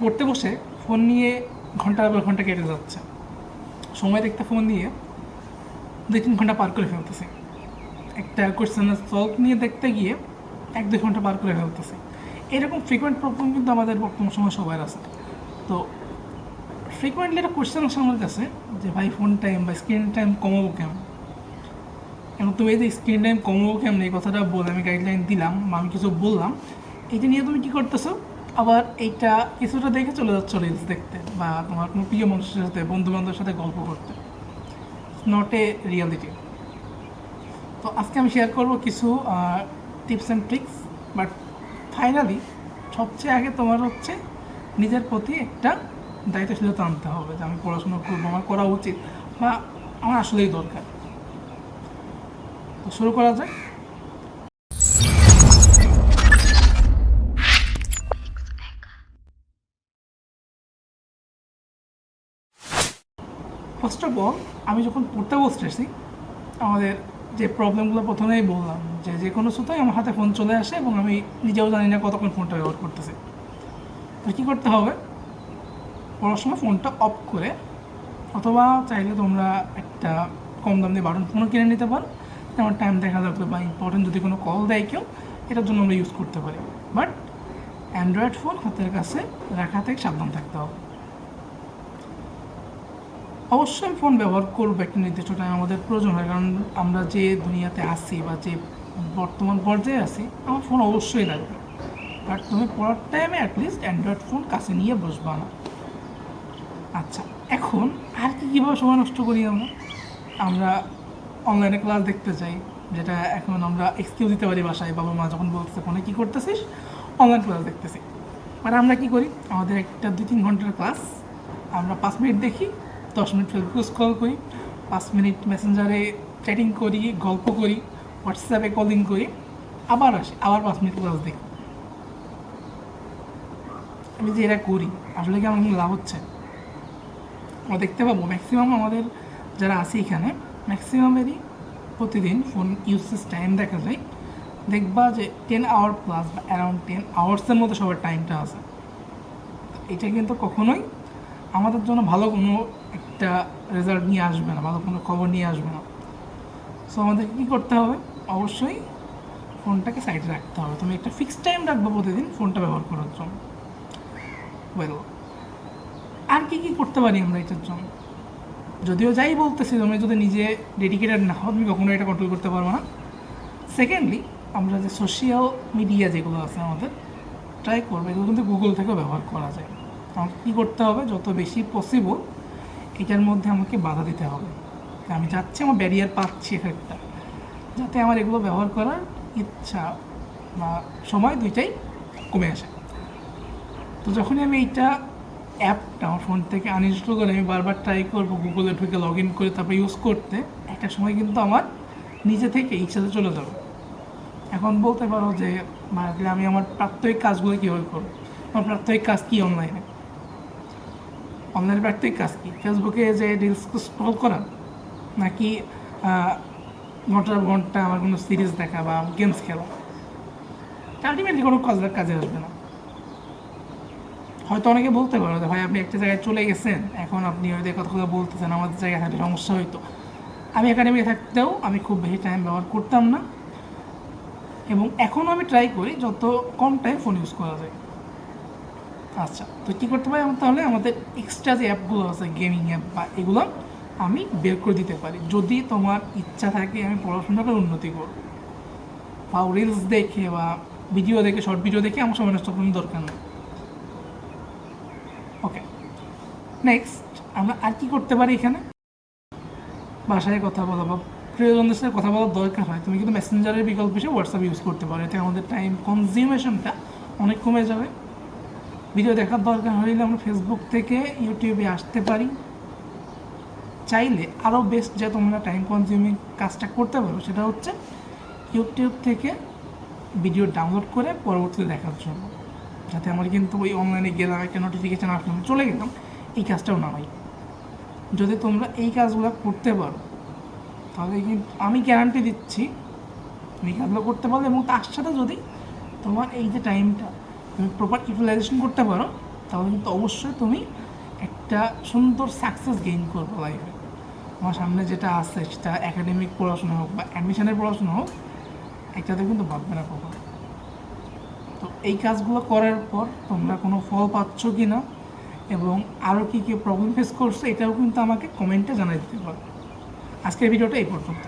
পড়তে বসে ফোন নিয়ে ঘণ্টার পর ঘণ্টা কেটে যাচ্ছে। সময় দেখতে ফোন দিয়ে দুই তিন ঘণ্টা পার করে ফেলতেছে। একটা কোয়েশ্চেনের সলভ নিয়ে দেখতে গিয়ে এক দুই ঘণ্টা পার করে ফেলতেছে। এরকম ফ্রিকোয়েন্ট প্রবলেম কিন্তু আমাদের বর্তমান সময় সবার আছে। তো ফ্রিকোয়েন্টলি একটা কোয়েশ্চেন আসে আমার কাছে যে, ভাই ফোন টাইম বা স্ক্রিন টাইম কমাবো কেমন? এবং তুমি এই যে স্ক্রিন টাইম কমাবো কেমন? এই কথাটা বলে আমি গাইডলাইন দিলাম, বা আমি কিছু বললাম। এটা নিয়ে তুমি কী করতেছো? আবার এইটা কিছুটা দেখে চলে যাচ্ছ রিলস দেখতে বা তোমার কোনো প্রিয় মানুষের সাথে বন্ধু বান্ধবের সাথে গল্প করতে। নট এ রিয়ালিটি তো আজকে আমি শেয়ার করব কিছু tips and tricks but finally সবচেয়ে আগে তোমার হচ্ছে নিজের প্রতি একটা দায়িত্বশীলতা আনতে হবে যে আমি পড়াশোনা করব, আমার করা উচিত বা আমার আসলেই দরকার। তো শুরু করা যায় ফার্স্ট অফ অল আমি যখন পড়তে বসতেছি আমাদের যে প্রবলেমগুলো প্রথমেই বললাম, যে যে কোনো সুতোই আমার হাতে ফোন চলে আসে এবং আমি নিজেও জানি না কতক্ষণ ফোনটা ব্যবহার করতেছি। তো কী করতে হবে? পড়ার সময় ফোনটা অফ করে, অথবা চাইলে তোমরা একটা কম দাম দিয়ে বাটন ফোনও কিনে নিতে পারো। যেমন টাইম দেখা লাগবে বা ইম্পর্টেন্ট যদি কোনো কল দেয় কেউ, এটার জন্য আমরা ইউজ করতে পারি। বাট অ্যান্ড্রয়েড ফোন হাতের কাছে রাখা থেকে সাবধান থাকতে হবে। অবশ্যই ফোন ব্যবহার করব একটা নির্দিষ্ট টাইম আমাদের প্রয়োজন হয়। কারণ আমরা যে দুনিয়াতে আছি বা যে বর্তমান পর্যায়ে আছি, আমার ফোন অবশ্যই লাগবে। আর তুমি পড়ার টাইমে অ্যাটলিস্ট অ্যান্ড্রয়েড ফোন কাছে নিয়ে বসবা না। আচ্ছা এখন আর কি কীভাবে সময় নষ্ট করি আমরা? আমরা অনলাইনে ক্লাস দেখতে চাই যেটা এখন আমরা এক্সকিউজ দিতে পারি বাসায়। বাবা মা যখন বলতেছে, ফোনে কী করতেছিস? অনলাইন ক্লাস দেখতেছি। আর আমরা কি করি? আমাদের একটা দুই তিন ঘণ্টার ক্লাস আমরা পাঁচ মিনিট দেখি। দশ মিনিট ফেসবুক স্ক্রল করি, পাঁচ মিনিট মেসেঞ্জারে চ্যাটিং করি, গল্প করি হোয়াটসঅ্যাপে কলিং করি, আবার আসি, আবার পাঁচ মিনিট ক্লাস দেখি। আমি যে এটা করি, আসলে কি আমার লাভ হচ্ছে? আমরা দেখতে পাবো ম্যাক্সিমাম আমাদের যারা আছে এখানে ম্যাক্সিমামেরই প্রতিদিন ফোন ইউসেজ টাইম দেখা যায়। দেখবা যে টেন আওয়ার প্লাস বা অ্যারাউন্ড টেন আওয়ার্সের মধ্যে সবার টাইমটা আছে। এটা কিন্তু কখনোই আমাদের জন্য ভালো কোনো একটা রেজাল্ট নিয়ে আসবে না, ভালো কোনো খবর নিয়ে আসবে না। সো আমাদেরকে কী করতে হবে? অবশ্যই ফোনটাকে সাইডে রাখতে হবে। তুমি একটা ফিক্সড টাইম রাখব প্রতিদিন ফোনটা ব্যবহার করার জন্য। ওয়েল আর কি কি করতে পারি আমরা এটার জন্য? যদিও যাই বলতেছি, তুমি যদি নিজে ডেডিকেটেড না হও, তুমি কখনো এটা কন্ট্রোল করতে পারব না। সেকেন্ডলি আমরা যে সোশ্যাল মিডিয়া যেগুলো আছে আমাদের ট্রাই করব। এগুলো কিন্তু গুগল থেকেও ব্যবহার করা যায়। আমাকে কী করতে হবে? যত বেশি পসিবল এটার মধ্যে আমাকে বাধা দিতে হবে। আমি যাচ্ছি, আমার ব্যারিয়ার পাচ্ছি একটা। যাতে আমার এগুলো ব্যবহার করার ইচ্ছা বা সময় দুইটাই কমে আসে। তো যখনই আমি এইটা অ্যাপটা আমার ফোন থেকে আনইনস্টল করে আমি বারবার ট্রাই করব গুগলে ঢুকে লগ ইন করে তারপর ইউজ করতে, একটা সময় কিন্তু আমার নিজে থেকে ইচ্ছাতে চলে যাবে। এখন বলতে পারো যে আমি আমার প্রাত্যহিক কাজগুলো কীভাবে করব? আমার প্রাত্যহিক কাজ কী অনলাইনে অনলাইনে প্রাত্যহিক কাজ কী? ফেসবুকে যে রিলস স্ক্রল করা, নাকি ঘণ্টার ঘণ্টা আমার কোনো সিরিজ দেখা বা গেমস খেলা? আলটিমেটলি কোনো কাজের কাজে আসবে না। হয়তো অনেকে বলতে পারো যে, ভাই, আপনি একটা জায়গায় চলে গেছেন, এখন আপনি ওই কথা কথা বলতেছেন, আমাদের জায়গায় থাকলে সমস্যা হইতো। আমি একাডেমিতে থাকতেও আমি খুব বেশি টাইম ব্যবহার করতাম না। এবং এখনও আমি ট্রাই করি, যত কম টাইম ফোন ইউজ করা যায়। আচ্ছা তো কী করতে পারি আমরা তাহলে? আমাদের এক্সট্রা যে অ্যাপগুলো আছে গেমিং অ্যাপ বা এগুলো, আমি বের করে দিতে পারি। যদি তোমার ইচ্ছা থাকে, আমি পড়াশোনা করে উন্নতি করব। বা রিলস দেখে বা ভিডিও দেখে শর্ট ভিডিও দেখে, আমার সময় নষ্ট করার দরকার নেই। ওকে নেক্সট আমরা আর কী করতে পারি এখানে? বাসায় কথা বলা বা প্রিয়জনদের সাথে কথা বলার দরকার হয়। তুমি কিন্তু মেসেঞ্জারের বিকল্প হিসেবে হোয়াটসঅ্যাপ ইউজ করতে পারো। এতে আমাদের টাইম কনজিউমেশনটা অনেক কমে যাবে। ভিডিও দেখার দরকার হলে আমরা ফেসবুক থেকে ইউটিউবে আসতে পারি। চাইলে আরও বেস্ট যে তোমরা টাইম কনজিউমিং কাজটা করতে পারো সেটা হচ্ছে ইউটিউব থেকে ভিডিও ডাউনলোড করে পরবর্তীতে দেখার জন্য। যাতে আমার কিন্তু ওই অনলাইনে গেলাম, একটা নোটিফিকেশান আসলাম চলে গেলাম, এই কাজটাও না হয়। যদি তোমরা এই কাজগুলো করতে পারো, তাহলে কিন্তু আমি গ্যারান্টি দিচ্ছি এই কাজগুলো করতে পারো এবং তার সাথে যদি তোমার এই যে টাইমটা তুমি প্রপার ইউটিলাইজেশন করতে পারো, তাহলে কিন্তু অবশ্যই তুমি একটা সুন্দর সাকসেস গেইন করবে লাইফে তোমার সামনে যেটা আছে, সেটা একাডেমিক পড়াশোনা হোক বা অ্যাডমিশনের পড়াশোনা হোক, একটাতে কিন্তু ভাববে না কখনো। তো এই কাজগুলো করার পর তোমরা কোনো ফল পাচ্ছ কি না এবং আরও কী কী প্রবলেম ফেস করছ, এটাও কিন্তু আমাকে কমেন্টে জানাই দিতে পারো। আজকের ভিডিওটা এই পর্যন্ত।